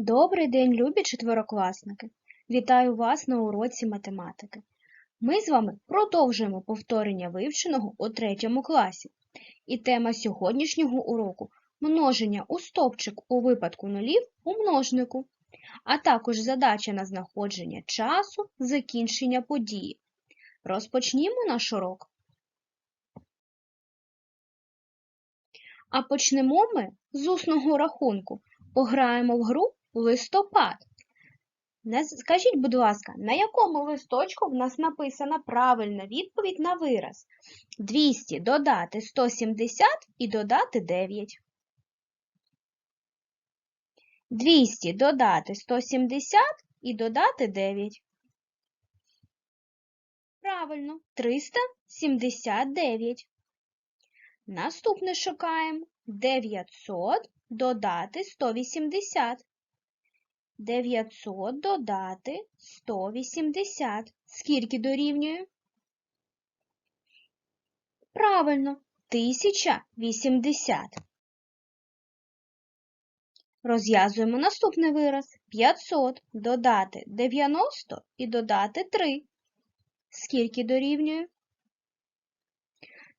Добрий день, любі четверокласники! Вітаю вас на уроці математики. Ми з вами продовжуємо повторення вивченого у третьому класі. І тема сьогоднішнього уроку множення у стовпчик у випадку нулів у множнику, а також задача на знаходження часу закінчення події. Розпочнімо наш урок. А почнемо ми з усного рахунку. Пограємо в гру листопад. Скажіть, будь ласка, на якому листочку в нас написана правильна відповідь на вираз? 200 додати 170 і додати 9. 200 додати 170 і додати 9. Правильно, 379. Наступне шукаємо 900 додати 180. 900 додати 180. Скільки дорівнює? Правильно, 1080. Розв'язуємо наступний вираз. 500 додати 90 і додати 3. Скільки дорівнює?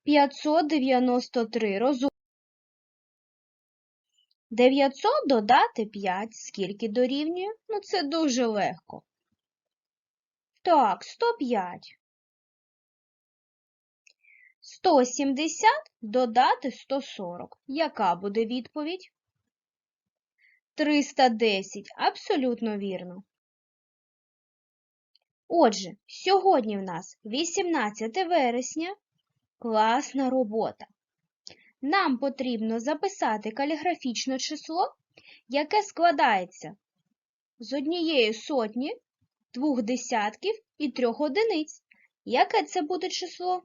593 розум. 900 додати 5. Скільки дорівнює? Ну, це дуже легко. Так, 105. 170 додати 140. Яка буде відповідь? 310. Абсолютно вірно. Отже, сьогодні в нас 18 вересня. Класна робота. Нам потрібно записати каліграфічне число, яке складається з однієї сотні, двох десятків і трьох одиниць. Яке це буде число?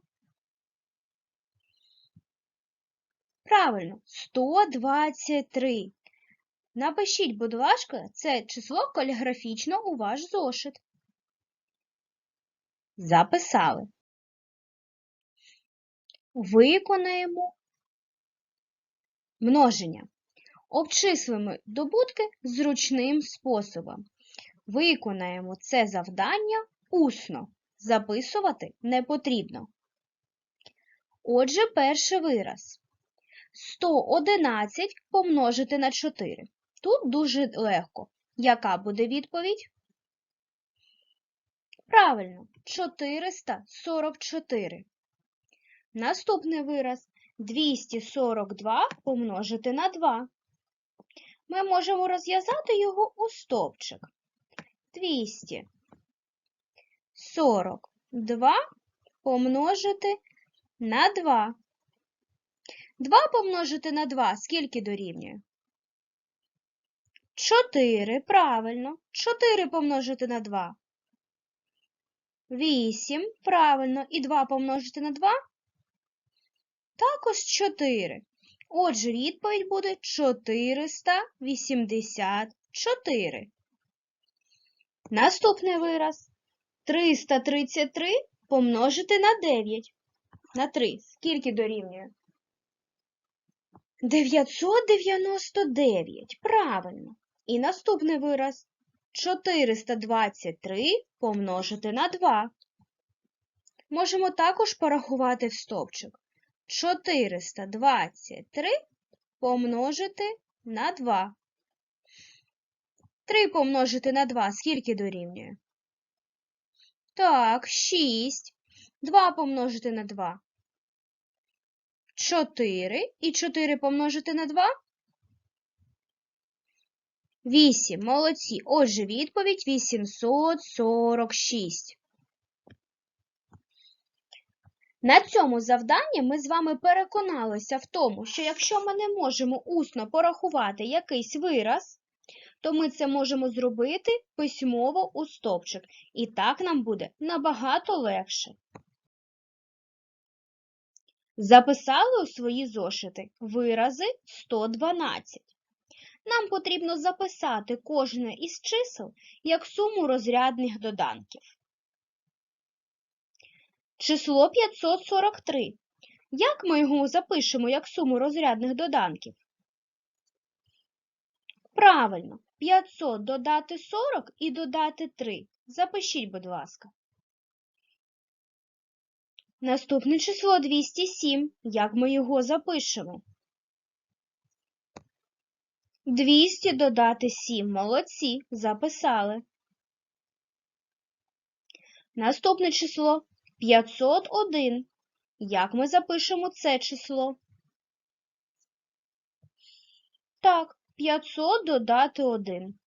Правильно, 123. Напишіть, будь ласка, це число каліграфічно у ваш зошит. Записали. Виконаємо множення. Обчислимо добутки зручним способом. Виконаємо це завдання усно. Записувати не потрібно. Отже, перший вираз. 111 помножити на 4. Тут дуже легко. Яка буде відповідь? Правильно, 444. Наступний вираз 242 помножити на 2. Ми можемо розв'язати його у стовпчик. 242 помножити на 2. 2 помножити на 2 скільки дорівнює? 4, правильно. 4 помножити на 2. 8, правильно. І 2 помножити на 2? Також 4. Отже, відповідь буде 484. Наступний вираз. 333 помножити на 9. На 3. Скільки дорівнює? 999. Правильно. І наступний вираз. 423 помножити на 2. Можемо також порахувати в стовпчик. 423 помножити на 2. 3 помножити на 2 скільки дорівнює? Так, 6. 2 помножити на 2. 4. І 4 помножити на 2? 8. Молодці. Отже, відповідь 846. На цьому завданні ми з вами переконалися в тому, що якщо ми не можемо усно порахувати якийсь вираз, то ми це можемо зробити письмово у стовпчик. І так нам буде набагато легше. Записали у свої зошити вирази 112. Нам потрібно записати кожне із чисел як суму розрядних доданків. Число 543. Як ми його запишемо як суму розрядних доданків? Правильно, 500 додати 40 і додати 3. Запишіть, будь ласка. Наступне число 207. Як ми його запишемо? 200 додати 7. Молодці, записали. Наступне число 501. Як ми запишемо це число? Так, 500 додати 1.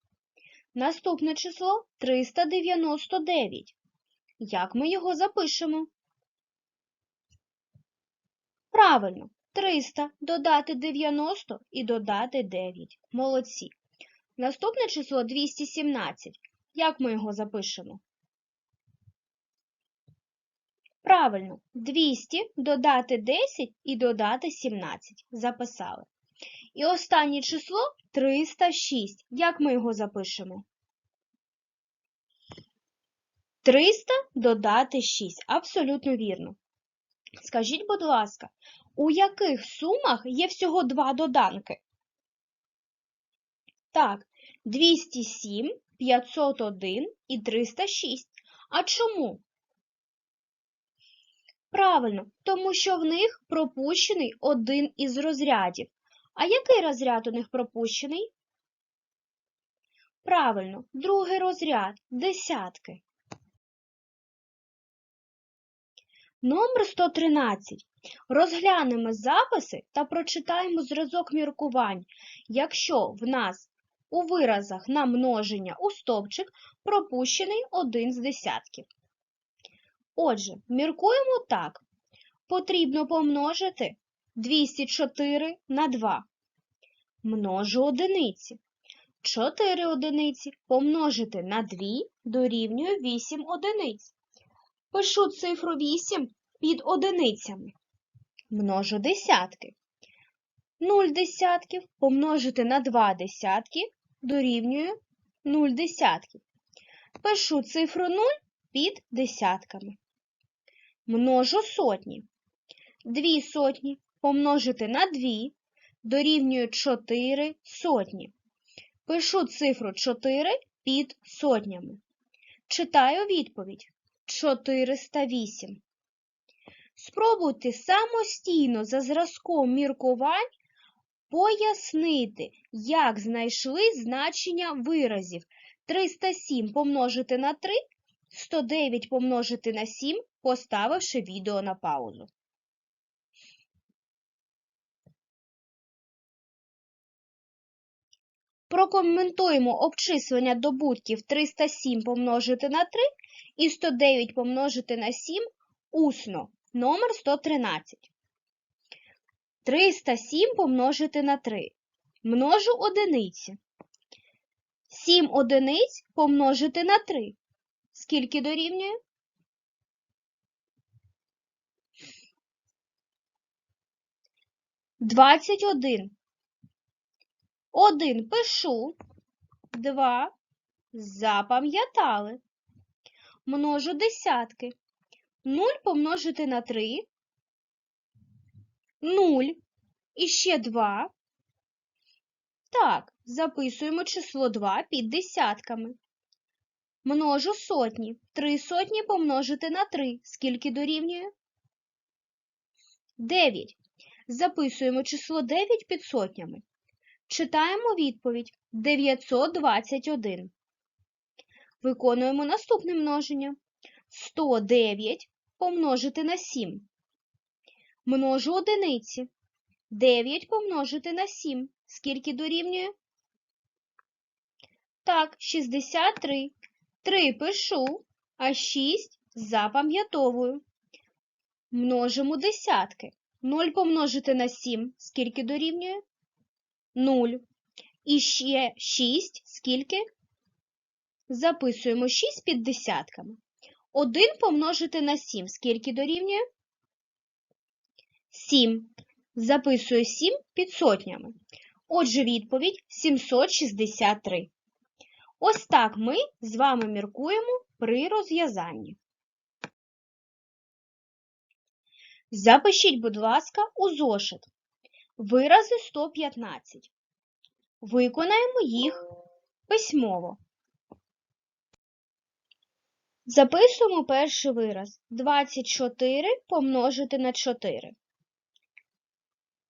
Наступне число 399. Як ми його запишемо? Правильно, 300 додати 90 і додати 9. Молодці. Наступне число 217. Як ми його запишемо? Правильно, 200 додати 10 і додати 17. Записали. І останнє число 306. Як ми його запишемо? 300 додати 6. Абсолютно вірно. Скажіть, будь ласка, у яких сумах є всього два доданки? Так, 207, 501 і 306. А чому? Правильно, тому що в них пропущений один із розрядів. А який розряд у них пропущений? Правильно, другий розряд десятки. Номер 113. Розглянемо записи та прочитаємо зразок міркувань, якщо в нас у виразах на множення у стовпчик пропущений один з десятків. Отже, міркуємо так. Потрібно помножити 204 на 2. Множу одиниці. 4 одиниці помножити на 2 дорівнює 8 одиниць. Пишу цифру 8 під одиницями. Множу десятки. 0 десятків помножити на 2 десятки дорівнює 0 десятків. Пишу цифру 0 під десятками. Множу сотні. 2 сотні помножити на 2 дорівнює 4 сотні. Пишу цифру 4 під сотнями. Читаю відповідь 408. Спробуйте самостійно за зразком міркувань пояснити, як знайшли значення виразів 307 помножити на 3, 109 помножити на 7, поставивши відео на паузу. Прокоментуємо обчислення добутків 307 помножити на 3 і 109 помножити на 7 усно. Номер 113. 307 помножити на 3. Множу одиниці. 7 одиниць помножити на 3. Скільки дорівнює? Двадцять один. Один пишу, два запам'ятали. Множу десятки. Нуль помножити на три. Нуль. І ще два. Так, записуємо число 2 під десятками. Множу сотні. Три сотні помножити на 3. Скільки дорівнює? 9. Записуємо число 9 під сотнями. Читаємо відповідь 921. Виконуємо наступне множення. 109 помножити на 7. Множу одиниці. 9 помножити на 7. Скільки дорівнює? Так, 63. 3 пишу, а 6 запам'ятовую. Множимо десятки. 0 помножити на 7. Скільки дорівнює? 0. І ще 6. Скільки? Записуємо 6 під десятками. 1 помножити на 7. Скільки дорівнює? 7. Записую 7 під сотнями. Отже, відповідь 763. Ось так ми з вами міркуємо при розв'язанні. Запишіть, будь ласка, у зошит. Вирази 115. Виконаємо їх письмово. Записуємо перший вираз. 24 помножити на 4.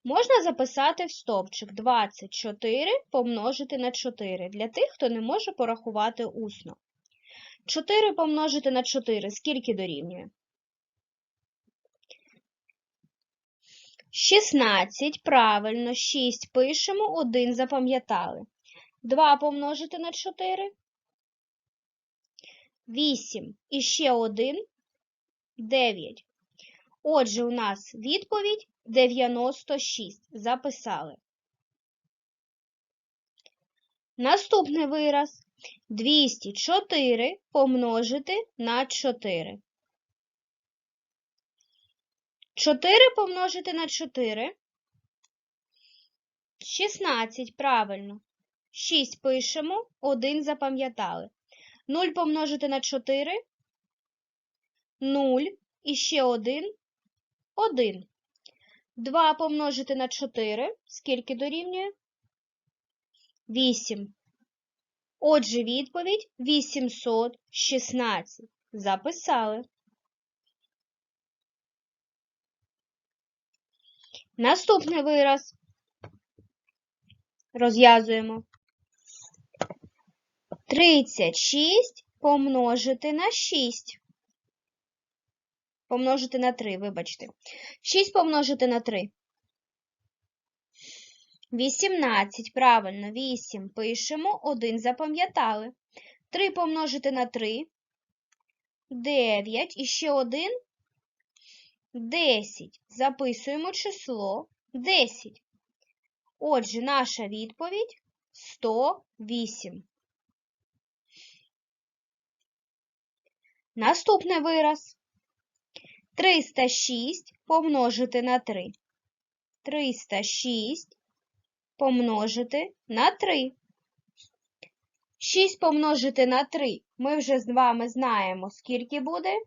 Можна записати в стовпчик 24 помножити на 4 для тих, хто не може порахувати усно. 4 помножити на 4 скільки дорівнює? 16, правильно, 6 пишемо, 1 запам'ятали. 2 помножити на 4 8 і ще 1 9. Отже, у нас відповідь 96. Записали. Наступний вираз 204 помножити на 4. 4 помножити на 4 16, правильно. 6 пишемо, 1 запам'ятали. 0 помножити на 4 0 і ще 1 1. 2 помножити на 4 скільки дорівнює? 8. Отже, відповідь 816. Записали. Наступний вираз. Розв'язуємо. 36 помножити на 6. Помножити на 3, вибачте. 6 помножити на 3. 18, правильно, 8 пишемо, 1 запам'ятали. 3 помножити на 3. 9 і ще 1. 10. Записуємо число 10. Отже, наша відповідь 108. Наступний вираз. 306 помножити на 3. 306 помножити на 3. 6 помножити на 3. Ми вже з вами знаємо, скільки буде.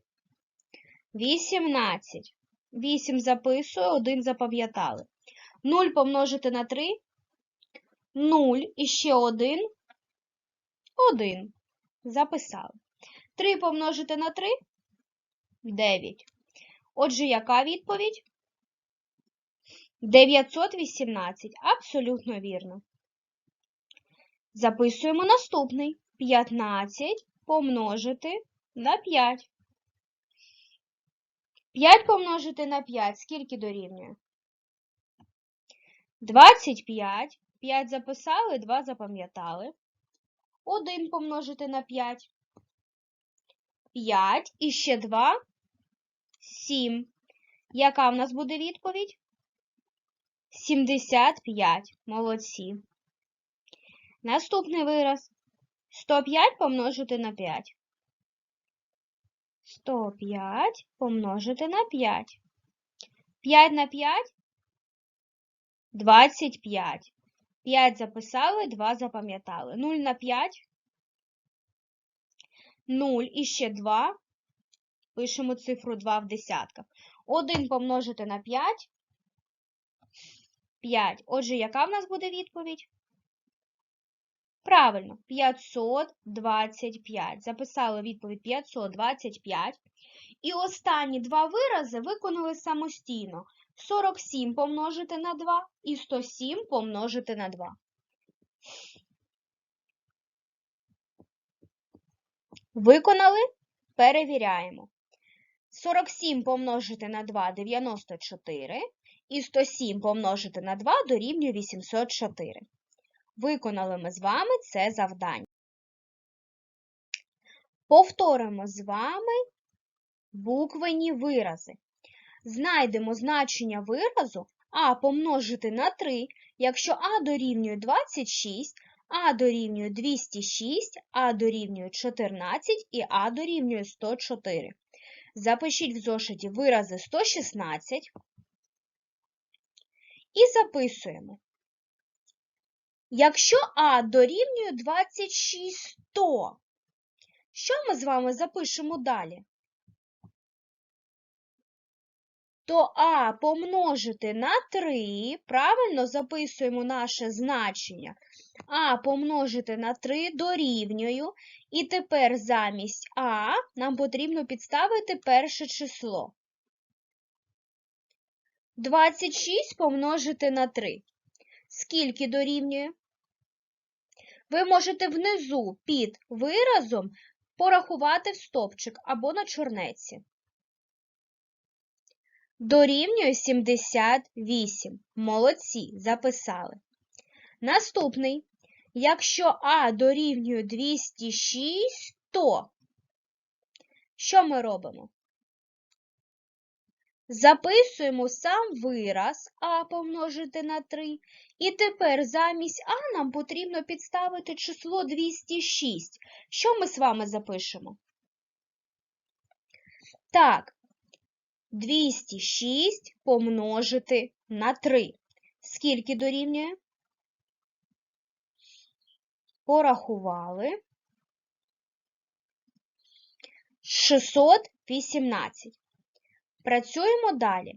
18. 8 записую, 1 запам'ятали. 0 помножити на 3. 0 і ще 1. 1. Записали. 3 помножити на 3 9. Отже, яка відповідь? 918. Абсолютно вірно. Записуємо наступний. 15 помножити на 5. 5 помножити на 5. Скільки дорівнює? 25. 5 записали, 2 запам'ятали. 1 помножити на 5. 5 і ще 2 7. Яка в нас буде відповідь? 75. Молодці. Наступний вираз. 105 помножити на 5. 105 помножити на 5. 5 на 5 25. 5 записали, 2 запам'ятали. 0 на 5 0 і ще 2. Пишемо цифру 2 в десятках. 1 помножити на 5. 5. Отже, яка в нас буде відповідь? Правильно, 525. Записали відповідь 525. І останні два вирази виконали самостійно. 47 помножити на 2 і 107 помножити на 2. Виконали? Перевіряємо. 47 помножити на 2 – 94. І 107 помножити на 2 дорівнює 804. Виконали ми з вами це завдання. Повторимо з вами буквені вирази. Знайдемо значення виразу а помножити на 3, якщо а дорівнює 26, а дорівнює 206, а дорівнює 14 і а дорівнює 104. Запишіть в зошиті вирази 116 і записуємо. Якщо А дорівнює 26 100, що ми з вами запишемо далі? то А помножити на 3, правильно записуємо наше значення. А помножити на 3 дорівнюю. І тепер замість А нам потрібно підставити перше число. 26 помножити на 3. Скільки дорівнює? Ви можете внизу під виразом порахувати в стовпчик або на чорнеці. Дорівнює 78. Молодці, записали. Наступний. Якщо А дорівнює 206, то що ми робимо? Записуємо сам вираз А помножити на 3. І тепер замість А нам потрібно підставити число 206. Що ми з вами запишемо? Так, 206 помножити на 3. Скільки дорівнює? Порахували. 618. Працюємо далі.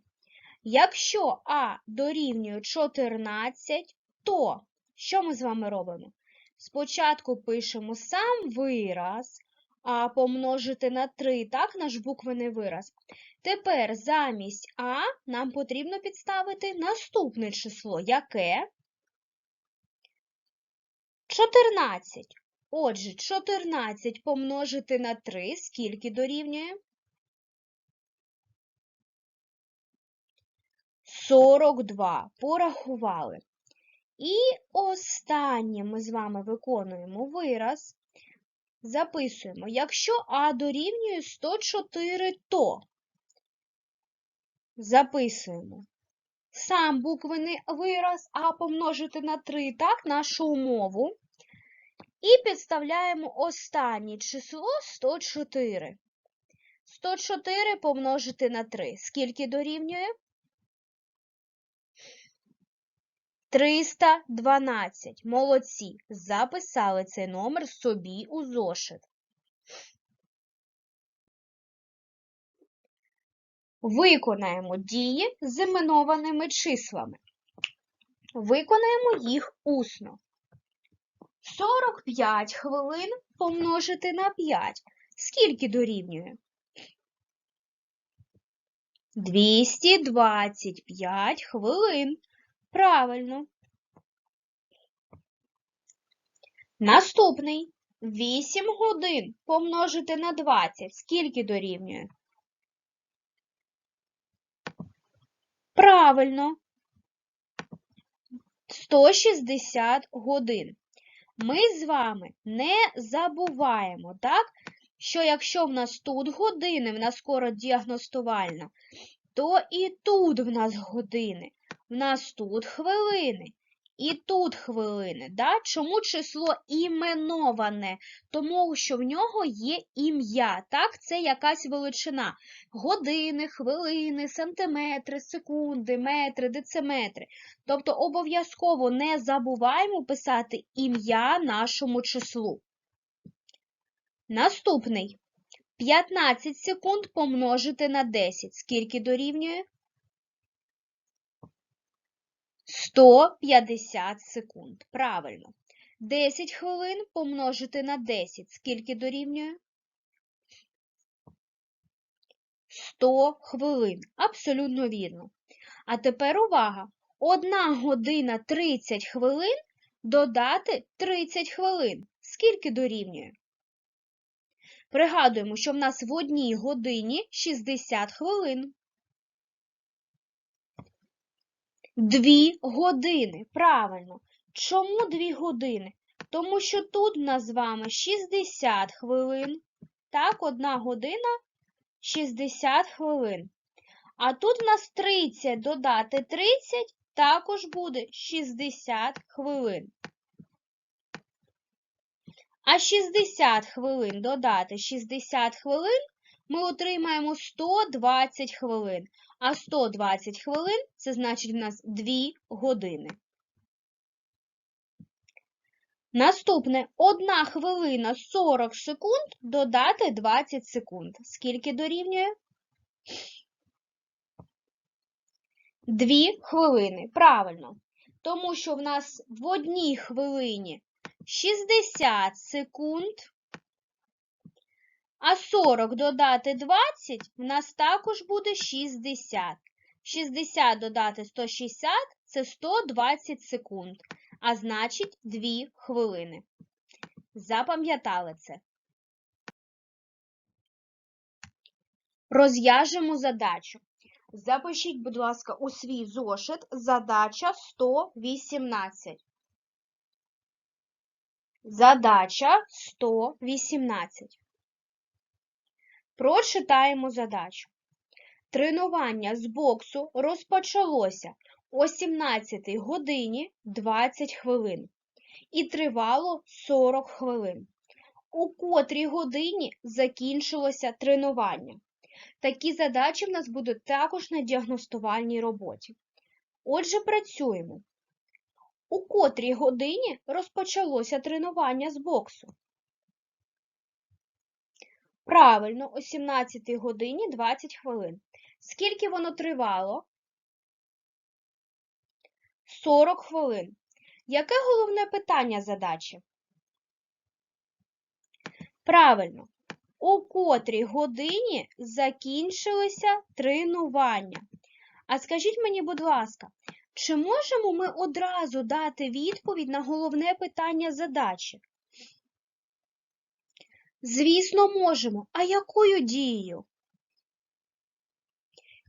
Якщо А дорівнює 14, то що ми з вами робимо? Спочатку пишемо сам вираз, а помножити на 3, так, наш буквений вираз. Тепер замість А нам потрібно підставити наступне число. Яке? 14. Отже, 14 помножити на 3, скільки дорівнює? 42. Порахували. І останнє ми з вами виконуємо вираз. Записуємо, якщо А дорівнює 104, то записуємо сам буквений вираз А помножити на 3, так, нашу умову. І підставляємо останнє число 104. 104 помножити на 3. Скільки дорівнює? 312. Молодці. Записали цей номер собі у зошит. Виконаємо дії з іменованими числами. Виконаємо їх усно. 45 хвилин помножити на 5. Скільки дорівнює? 225 хвилин. Правильно. Наступний. 8 годин помножити на 20. Скільки дорівнює? Правильно. 160 годин. Ми з вами не забуваємо, так? Що якщо в нас тут години, в нас скоро діагностувальна, то і тут в нас години. В нас тут хвилини. І тут хвилини. Да? Чому число іменоване? Тому що в нього є ім'я. Так, це якась величина. Години, хвилини, сантиметри, секунди, метри, дециметри. Тобто обов'язково не забуваємо писати ім'я нашому числу. Наступний. 15 секунд помножити на 10. Скільки дорівнює? 150 секунд. Правильно. 10 хвилин помножити на 10. Скільки дорівнює? 100 хвилин. Абсолютно вірно. А тепер увага! 1 година 30 хвилин додати 30 хвилин. Скільки дорівнює? Пригадуємо, що в нас в одній годині 60 хвилин. Дві години. Правильно. Чому дві години? Тому що тут в нас з вами 60 хвилин. Так, одна година 60 хвилин. А тут в нас 30 додати 30 також буде 60 хвилин. А 60 хвилин додати 60 хвилин ми отримаємо 120 хвилин. А 120 хвилин це значить в нас 2 години. Наступне 1 хвилина 40 секунд додати 20 секунд. Скільки дорівнює? Дві хвилини. Правильно. Тому що в нас в одній хвилині 60 секунд, а 40 додати 20 в нас також буде 60. 60 додати 160 це 120 секунд, а значить 2 хвилини. Запам'ятали це. Розв'яжемо задачу. Запишіть, будь ласка, у свій зошит задача 118. Задача 118. Прочитаємо задачу. Тренування з боксу розпочалося о 17 годині 20 хвилин і тривало 40 хвилин. У котрій годині закінчилося тренування. Такі задачі в нас будуть також на діагностувальній роботі. Отже, працюємо. У котрій годині розпочалося тренування з боксу? Правильно, о 17 годині 20 хвилин. Скільки воно тривало? 40 хвилин. Яке головне питання задачі? Правильно, у котрій годині закінчилися тренування. А скажіть мені, будь ласка, чи можемо ми одразу дати відповідь на головне питання задачі? Звісно, можемо. А якою дією?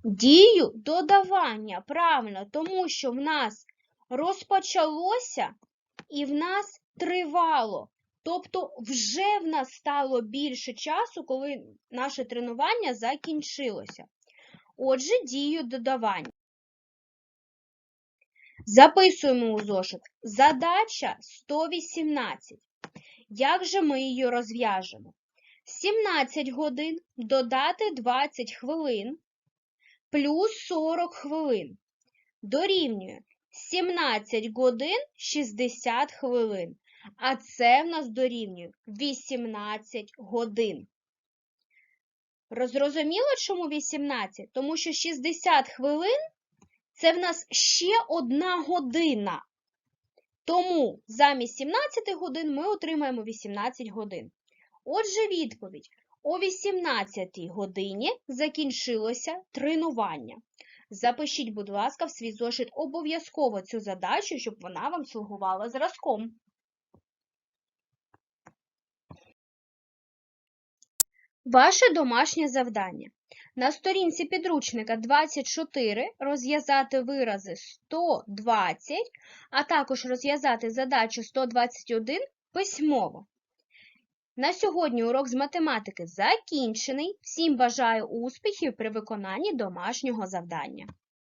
Дію додавання, правильно, тому що в нас розпочалося і в нас тривало. Тобто вже в нас стало більше часу, коли наше тренування закінчилося. Отже, дію додавання. Записуємо у зошит. Задача 118. Як же ми її розв'яжемо? 17 годин додати 20 хвилин плюс 40 хвилин дорівнює 17 годин 60 хвилин. А це в нас дорівнює 18 годин. Розрозуміло, чому 18? Тому що 60 хвилин це в нас ще одна година. Тому замість 17 годин ми отримаємо 18 годин. Отже, відповідь. О 18 годині закінчилося тренування. Запишіть, будь ласка, в свій зошит обов'язково цю задачу, щоб вона вам слугувала зразком. Ваше домашнє завдання. На сторінці підручника 24 розв'язати вирази 120, а також розв'язати задачу 121 письмово. На сьогодні урок з математики закінчений. Всім бажаю успіхів при виконанні домашнього завдання.